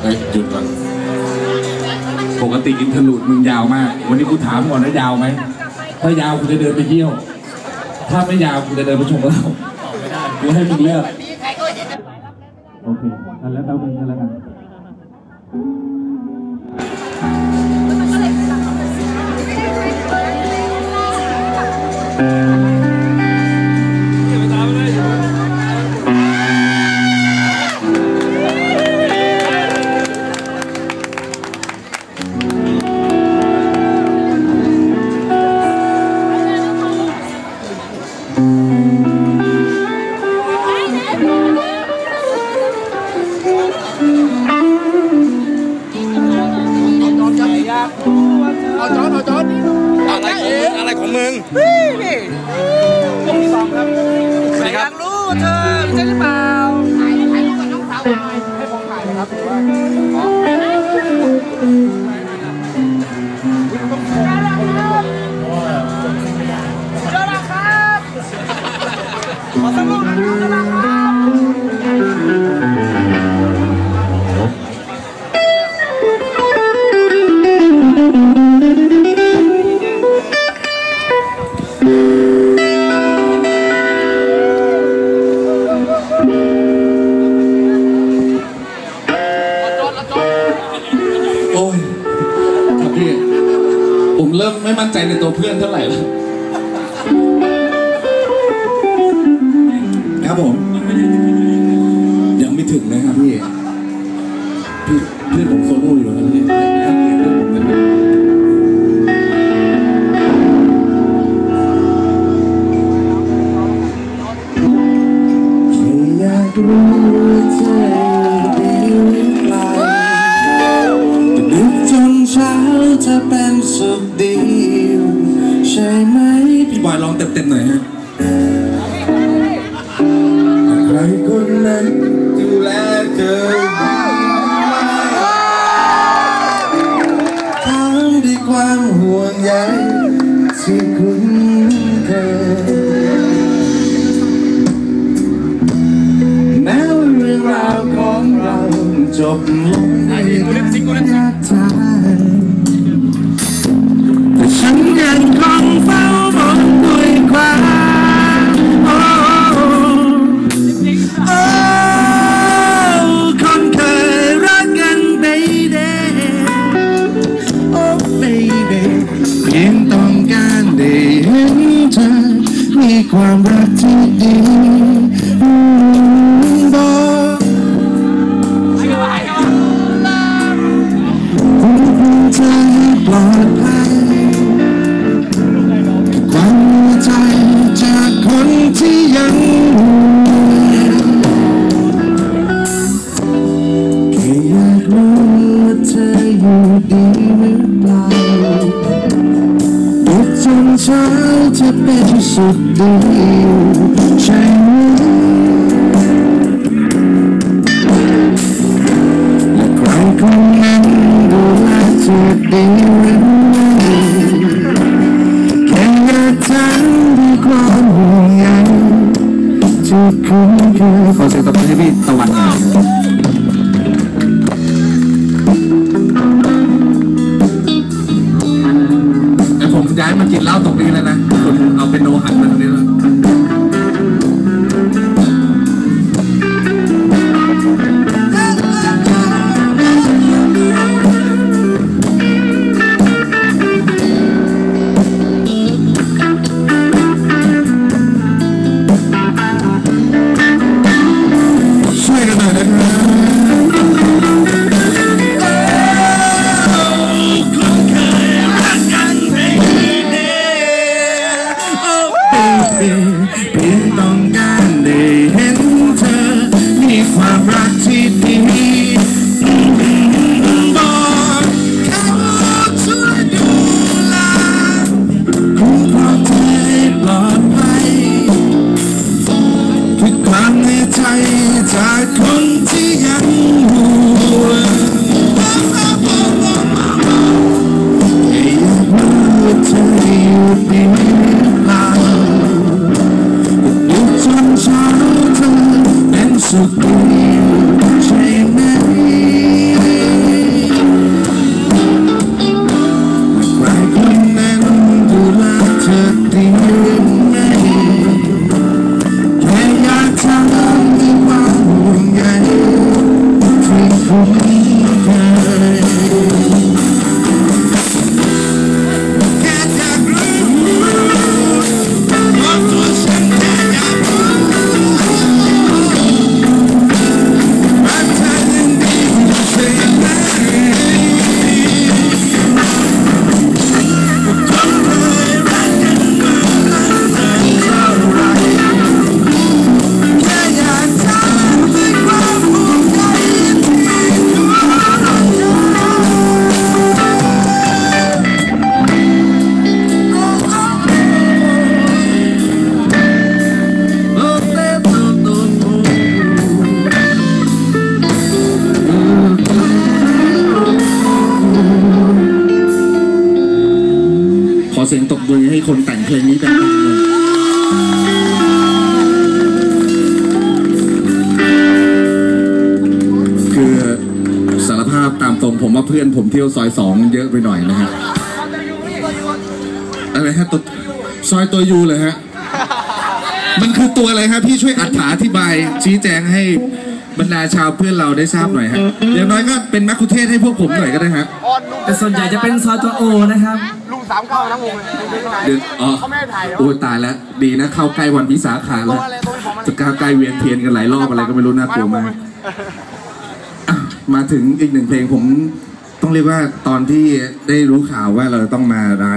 เฮ้ยหยุดก่อนปกติอินเทอร์ลูดมึงยาวมาก วันนี้กูถามก่อนนะยาวไหม ถ้ายาวกูจะเดินไปเที่ยว ถ้าไม่ยาวกูจะเดินไปชมเหล้ากูให้มึงเลือก โอเคกันแล้วแต่มึงกันแล้วกันเอาจอ จอนอะไรของมึงอะไรของมึงสวัสดีครับรู้เธอใช่หรือเปล่า มเริ่มไม่มั่นใจในตัวเพื่อนเท่าไหร่แล้วครับผม ยังไม่ถึงเลยครับพี่พี่เพื่อนผมโซโล่อยู่แล้วพี่ให้เกียรติเพื่อนผมเป็นแบบอยากรู้ว่าเธออยู่ดีหรือเปล่านึกจนเช้าจะเป็นสุขดี ใช่ไหม พี่บอยร้องเต็มๆหน่อยฮะใครคนนั้นดูแลเธอถามด้วยความห่วงใยที่คุณเคยแม้ว่าเรื่องราวของเราจบลงในนาทา ความรักที่ดีอืมบอกคุณเธอให้ปลอดภัยความใจจากคนที่ยังแค่อยากรู้ว่าเธออยู่ดีหรือเปล่าดึกจนเช้าจะเป็น สุขดีใช่ไหมและใครคนนั้นดูแลเธอดีหรือไม่แค่ ย้ายมากินเหล้าตรงนี้แล้วนะคุณเอาเป็นโนหันมาตรงนี้แล้ว ในใจจากคนที่ยังห่วให้อยากรู้เธออยู่ดี เสียงตบมือให้คนแต่งเพลงนี้ดังๆหน่อยคือสารภาพตามตรงผมว่าเพื่อนผมเที่ยวซอยสองเยอะไปหน่อยนะฮะอะไรฮะตัวซอยตัวยูเลยฮะ มันคือตัวอะไรฮะพี่ช่วยอธิบาย ชี้แจงให้บรรดาชาวเพื่อนเราได้ทราบหน่อยฮะอย่างน้อยก็เป็นมัคคุเทศก์ให้พวกผมหน่อยก็ได้ฮะแต่ส่วนใหญ่จะเป็นซอยตัวโอนะครับ ลุงสามเก้านะวงเลยลุงไหนเดือนอ๋อเขาไม่ได้ถ่ายแล้วโอ้ยตายแล้วดีนะเข้าใกล้วันวิสาขาแล้วอะไรตรงนี้ผมมันจะก้าวใกล้เวียนเทียนกันหลายรอบอะไรก็ไม่รู้น่ากลัวมากอะมาถึงอีกหนึ่งเพลงผมต้องเรียกว่าตอนที่ได้รู้ข่าวว่าเราจะต้องมาร้าน